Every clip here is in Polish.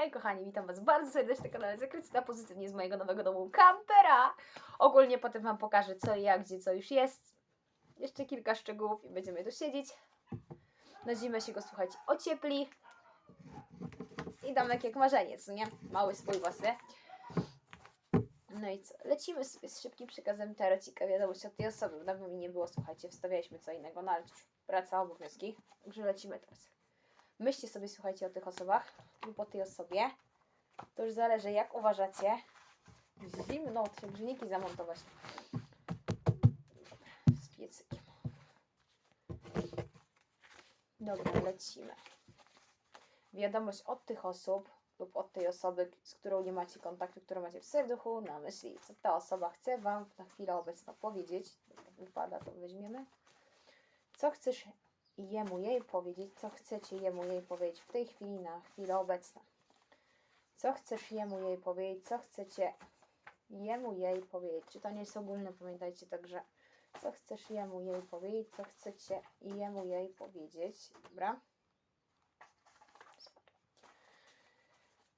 Hej kochani, witam Was bardzo serdecznie na kanale Zakryty na pozytywnie z mojego nowego domu kampera. Ogólnie potem Wam pokażę co i jak, gdzie co już jest. Jeszcze kilka szczegółów i będziemy tu siedzieć. Na zimę się go, słuchajcie, ociepli. I domek jak marzenie, co nie? Mały swój własny. No i co? Lecimy sobie z szybkim przekazem tarocika wiadomość od tej osoby. Dawno mi nie było, słuchajcie, wstawialiśmy co innego, no ale cóż, praca, obowiązki. Także lecimy teraz. Myślcie sobie, słuchajcie, o tych osobach lub o tej osobie. To już zależy, jak uważacie. Zimno, trzeba grzejniki zamontować. Z piecykiem. Dobra, lecimy. Wiadomość od tych osób lub od tej osoby, z którą nie macie kontaktu, którą macie w serduchu, na myśli, co ta osoba chce Wam na chwilę obecną powiedzieć. Wypada, to weźmiemy. Co chcesz jemu, jej powiedzieć, co chcecie jemu, jej powiedzieć w tej chwili, na chwilę obecną. Co chcesz jemu, jej powiedzieć, co chcecie jemu, jej powiedzieć. Czy to nie jest ogólne, pamiętajcie także, co chcesz jemu, jej powiedzieć, co chcecie jemu, jej powiedzieć. Dobra?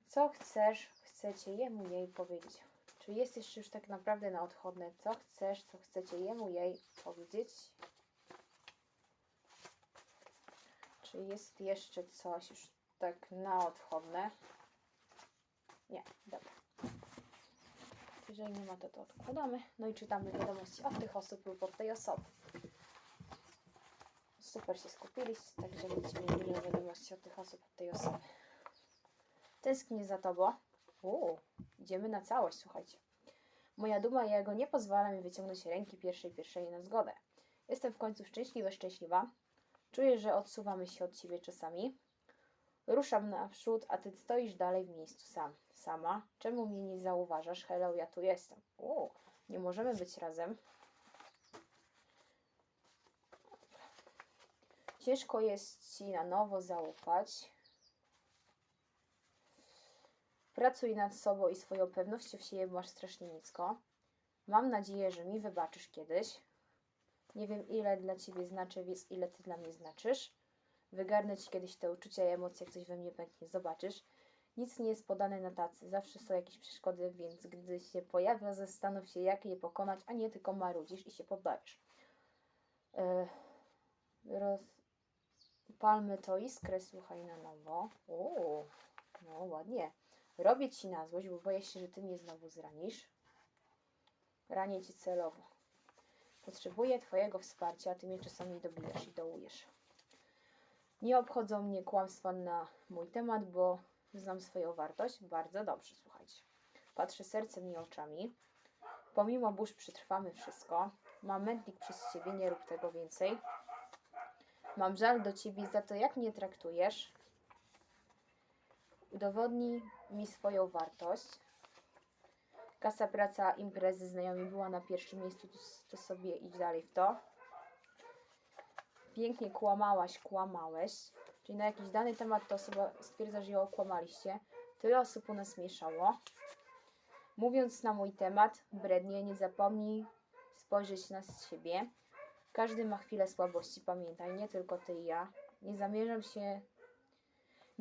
Co chcesz, chcecie jemu, jej powiedzieć. Czy jesteś już tak naprawdę na odchodne? Co chcesz, co chcecie jemu, jej powiedzieć? Czy jest jeszcze coś już tak na odchodne? Nie, dobra. Jeżeli nie ma, to to odkładamy. No i czytamy wiadomości od tych osób lub od tej osoby. Super się skupiliście, także będziecie mieli wiadomości od tych osób, od tej osoby. Tęsknię za tobą. Uuu, idziemy na całość, słuchajcie. Moja duma jego nie pozwala mi wyciągnąć ręki pierwszej pierwszej na zgodę. Jestem w końcu szczęśliwa, szczęśliwa. Czuję, że odsuwamy się od ciebie czasami. Ruszam naprzód, a ty stoisz dalej w miejscu sam. Sama. Czemu mnie nie zauważasz? Hello, ja tu jestem. Uuu, nie możemy być razem. Ciężko jest ci na nowo zaufać. Pracuj nad sobą i swoją pewnością w siebie masz strasznie nisko. Mam nadzieję, że mi wybaczysz kiedyś. Nie wiem, ile dla ciebie znaczy, więc ile ty dla mnie znaczysz. Wygarnę ci kiedyś te uczucia i emocje, jak coś we mnie pęknie, zobaczysz. Nic nie jest podane na tacy, zawsze są jakieś przeszkody, więc gdy się pojawia, zastanów się, jak je pokonać, a nie tylko marudzisz i się poddajesz. Yy, roz... Palmy to iskrę, słuchaj na nowo. Uuu, no ładnie. Robię ci na złość, bo boję się, że ty mnie znowu zranisz. Ranię cię celowo. Potrzebuję Twojego wsparcia, Ty mnie czasami dobijasz i dołujesz. Nie obchodzą mnie kłamstwa na mój temat, bo znam swoją wartość bardzo dobrze, słuchajcie. Patrzę sercem i oczami. Pomimo burz przetrwamy wszystko. Mam mętlik przez Ciebie, nie rób tego więcej. Mam żal do Ciebie za to, jak mnie traktujesz. Udowodnij mi swoją wartość. Kasa, praca, imprezy, znajomi była na pierwszym miejscu, to, to sobie idź dalej w to. Pięknie kłamałaś, kłamałeś. Czyli na jakiś dany temat to osoba stwierdza, że ją okłamaliście. Tyle osób u nas mieszało. Mówiąc na mój temat, brednie, nie zapomnij spojrzeć na siebie. Każdy ma chwilę słabości, pamiętaj, nie tylko ty i ja. Nie zamierzam się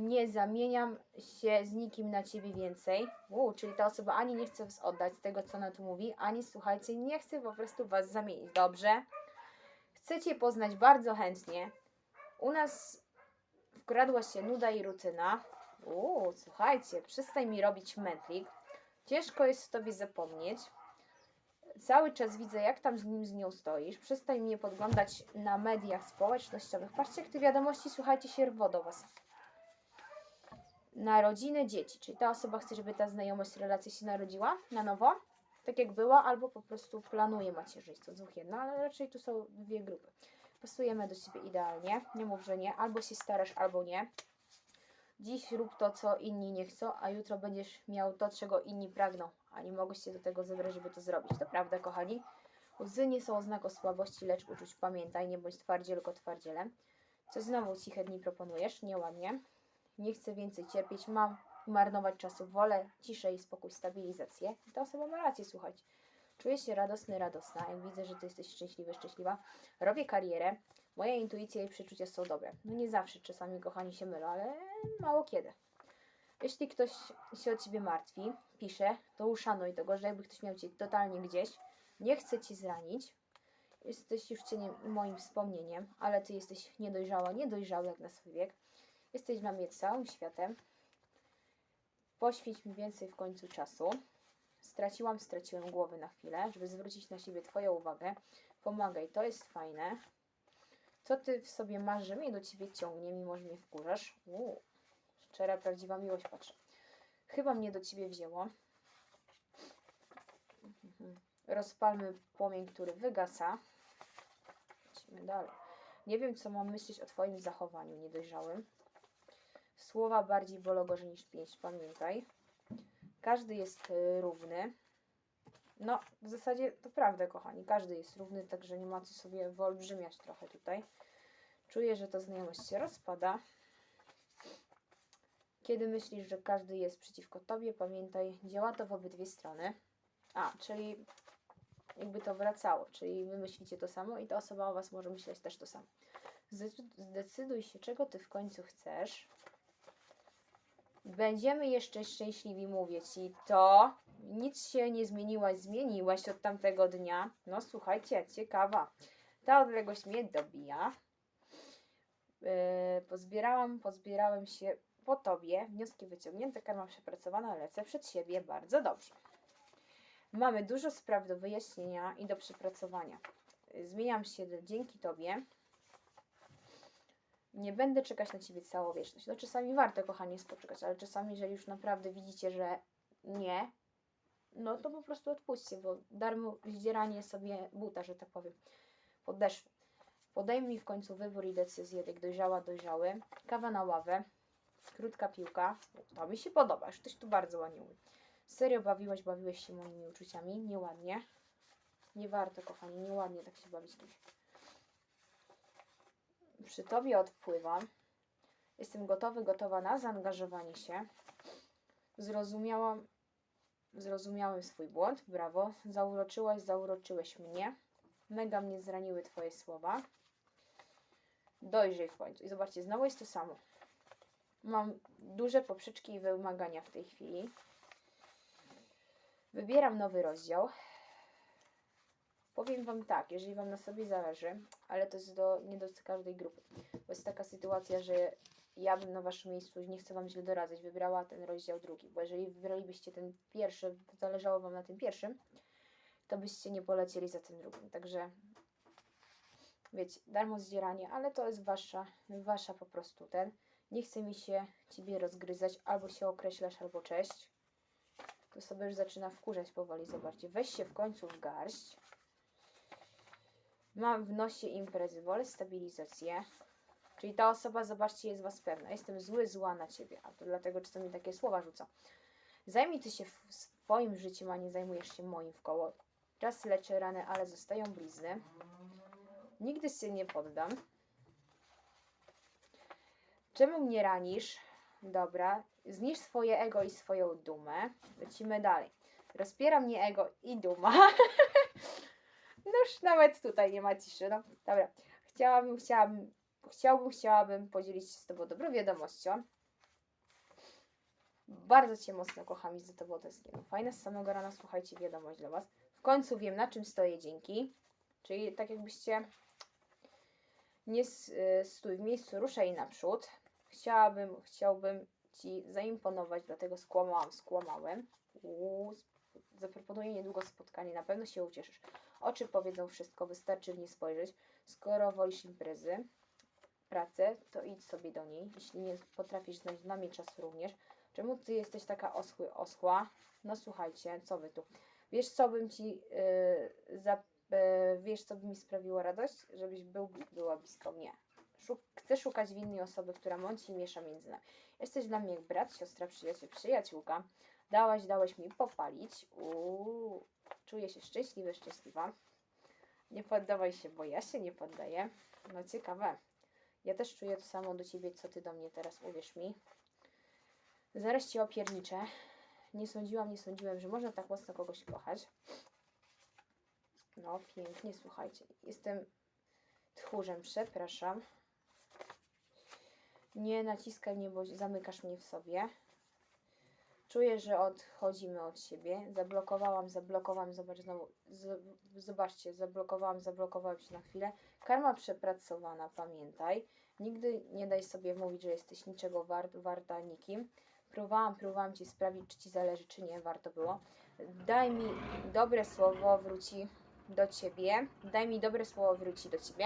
nie zamieniam się z nikim na ciebie więcej. Uu, czyli ta osoba ani nie chce was oddać z tego, co ona tu mówi, ani słuchajcie, nie chce po prostu was zamienić. Dobrze? Chcecie poznać bardzo chętnie. U nas wkradła się nuda i rutyna. Uuu, słuchajcie, przestań mi robić mętlik. Ciężko jest tobie zapomnieć. Cały czas widzę, jak tam z nim z nią stoisz. Przestań mnie podglądać na mediach społecznościowych. Patrzcie, jak te wiadomości, słuchajcie, się rwą do was narodziny dzieci. Czyli ta osoba chce, żeby ta znajomość, relacja się narodziła na nowo, tak jak była, albo po prostu planuje macierzyństwo. Dwóch jedno, ale raczej tu są dwie grupy. Pasujemy do siebie idealnie. Nie mów, że nie. Albo się starasz, albo nie. Dziś rób to, co inni nie chcą, a jutro będziesz miał to, czego inni pragną, a nie mogłeś się do tego zebrać, żeby to zrobić. To prawda, kochani? Łzy nie są oznaką słabości, lecz uczuć. Pamiętaj, nie bądź twardziel, tylko twardzielem. Co znowu ciche dni proponujesz? Nieładnie. Nie chcę więcej cierpieć, mam marnować czasu, wolę ciszę i spokój, stabilizację. I ta osoba ma rację, słuchać. Czuję się radosny, radosna, jak widzę, że ty jesteś szczęśliwy, szczęśliwa. Robię karierę, moja intuicja i przeczucia są dobre. No nie zawsze, czasami kochani się mylą, ale mało kiedy. Jeśli ktoś się o ciebie martwi, pisze, to uszanuj tego, że jakby ktoś miał cię totalnie gdzieś, nie chce ci zranić, jesteś już cieniem moim wspomnieniem, ale ty jesteś niedojrzała, niedojrzały jak na swój wiek. Jesteś dla mnie całym światem. Poświęć mi więcej w końcu czasu. Straciłam, straciłem głowy na chwilę, żeby zwrócić na siebie Twoją uwagę. Pomagaj, to jest fajne. Co ty w sobie masz, że mnie do ciebie ciągnie, mimo że mnie wkurzasz? Uuu, szczera, prawdziwa miłość, patrzę. Chyba mnie do ciebie wzięło. Rozpalmy płomień, który wygasa. Lecimy dalej. Nie wiem, co mam myśleć o twoim zachowaniu niedojrzałym. Słowa bardziej bolą niż pięść, pamiętaj. Każdy jest y, równy. No, w zasadzie to prawda, kochani. Każdy jest równy, także nie ma co sobie wyolbrzymiać trochę tutaj. Czuję, że ta znajomość się rozpada. Kiedy myślisz, że każdy jest przeciwko tobie, pamiętaj, działa to w obydwie strony. A, czyli jakby to wracało, czyli wy myślicie to samo i ta osoba o was może myśleć też to samo. Zdecy- Zdecyduj się, czego ty w końcu chcesz. Będziemy jeszcze szczęśliwi, mówię ci to. Nic się nie zmieniłaś, zmieniłaś od tamtego dnia. No słuchajcie, ciekawa. Ta odległość mnie dobija. Yy, pozbierałam, pozbierałem się po tobie. Wnioski wyciągnięte, karma przepracowana, lecę przed siebie. Bardzo dobrze. Mamy dużo spraw do wyjaśnienia i do przepracowania. Zmieniam się dzięki tobie. Nie będę czekać na ciebie całą wieczność. No czasami warto, kochanie, spoczekać, ale czasami, jeżeli już naprawdę widzicie, że nie, no to po prostu odpuśćcie, bo darmo zdzieranie sobie buta, że tak powiem, podeszwy. Podejmij w końcu wybór i decyzję, jak dojrzała, dojrzały. Kawa na ławę, krótka piłka. To mi się podoba, już ktoś tu bardzo ładnie mówi. Serio bawiłaś, bawiłeś się moimi uczuciami? Nieładnie. Nie warto, kochani, nieładnie tak się bawić kimś. Przy tobie odpływam. Jestem gotowy, gotowa na zaangażowanie się. Zrozumiałam, zrozumiałem swój błąd. Brawo. Zauroczyłaś, zauroczyłeś mnie. Mega mnie zraniły twoje słowa. Dojrzyj w końcu. I zobaczcie, znowu jest to samo. Mam duże poprzeczki i wymagania w tej chwili. Wybieram nowy rozdział. Powiem Wam tak, jeżeli Wam na sobie zależy, ale to jest do, nie do każdej grupy. Bo jest taka sytuacja, że ja bym na Waszym miejscu, nie chcę Wam źle doradzać, wybrała ten rozdział drugi. Bo jeżeli wybralibyście ten pierwszy, zależało Wam na tym pierwszym, to byście nie polecieli za tym drugim. Także wiecie, darmo zdzieranie, ale to jest Wasza, Wasza po prostu ten. Nie chce mi się Ciebie rozgryzać, albo się określasz, albo cześć. To sobie już zaczyna wkurzać powoli, zobaczcie. Weź się w końcu w garść. Mam w nosie imprezy, wolę stabilizację. Czyli ta osoba, zobaczcie, jest was pewna. Jestem zły, zła na ciebie. A to dlatego czasami takie słowa rzuca. Zajmij ty się swoim życiem, a nie zajmujesz się moim w koło. Czas leczy rany, ale zostają blizny. Nigdy się nie poddam. Czemu mnie ranisz? Dobra. Znisz swoje ego i swoją dumę. Lecimy dalej. Rozpiera mnie ego i duma. No już nawet tutaj nie ma ciszy. No, dobra. Chciałabym, chciałabym, chciałbym, chciałabym podzielić się z Tobą dobrą wiadomością. Bardzo Cię mocno kocham i za Tobą tęsknię. Fajne z samego rana, słuchajcie, wiadomość dla Was. W końcu wiem, na czym stoję dzięki. Czyli tak jakbyście nie y, stój w miejscu, ruszaj naprzód. Chciałabym, chciałbym Ci zaimponować, dlatego skłamałam, skłamałem. Uuu, zaproponuję niedługo spotkanie, na pewno się ucieszysz. Oczy powiedzą wszystko, wystarczy w nie spojrzeć. Skoro wolisz imprezy, pracę, to idź sobie do niej. Jeśli nie potrafisz znaleźć dla mnie czasu również. Czemu ty jesteś taka oschły, oschła? No słuchajcie, co wy tu? Wiesz, co bym ci yy, wiesz, co by mi sprawiło radość? Żebyś był, była blisko mnie. Szuk chcę szukać winnej osoby, która mąci i miesza między nami. Jesteś dla mnie jak brat, siostra, przyjaciel, przyjaciółka. Dałaś, dałeś mi popalić. Uuu, czuję się szczęśliwy, szczęśliwa. Nie poddawaj się, bo ja się nie poddaję. No ciekawe. Ja też czuję to samo do ciebie, co ty do mnie teraz, uwierz mi. Zaraz cię opierniczę. Nie sądziłam, nie sądziłem, że można tak mocno kogoś kochać. No, pięknie, słuchajcie. Jestem tchórzem, przepraszam. Nie naciskaj mnie, bo zamykasz mnie w sobie. Czuję, że odchodzimy od siebie. Zablokowałam, zablokowałam, zobacz znowu. Zobaczcie, zablokowałam, zablokowałam się na chwilę. Karma przepracowana, pamiętaj. Nigdy nie daj sobie mówić, że jesteś niczego wart, warta nikim. Próbowałam, próbowałam ci sprawić, czy ci zależy, czy nie, warto było. Daj mi dobre słowo, wróci do ciebie. Daj mi dobre słowo, wróci do ciebie.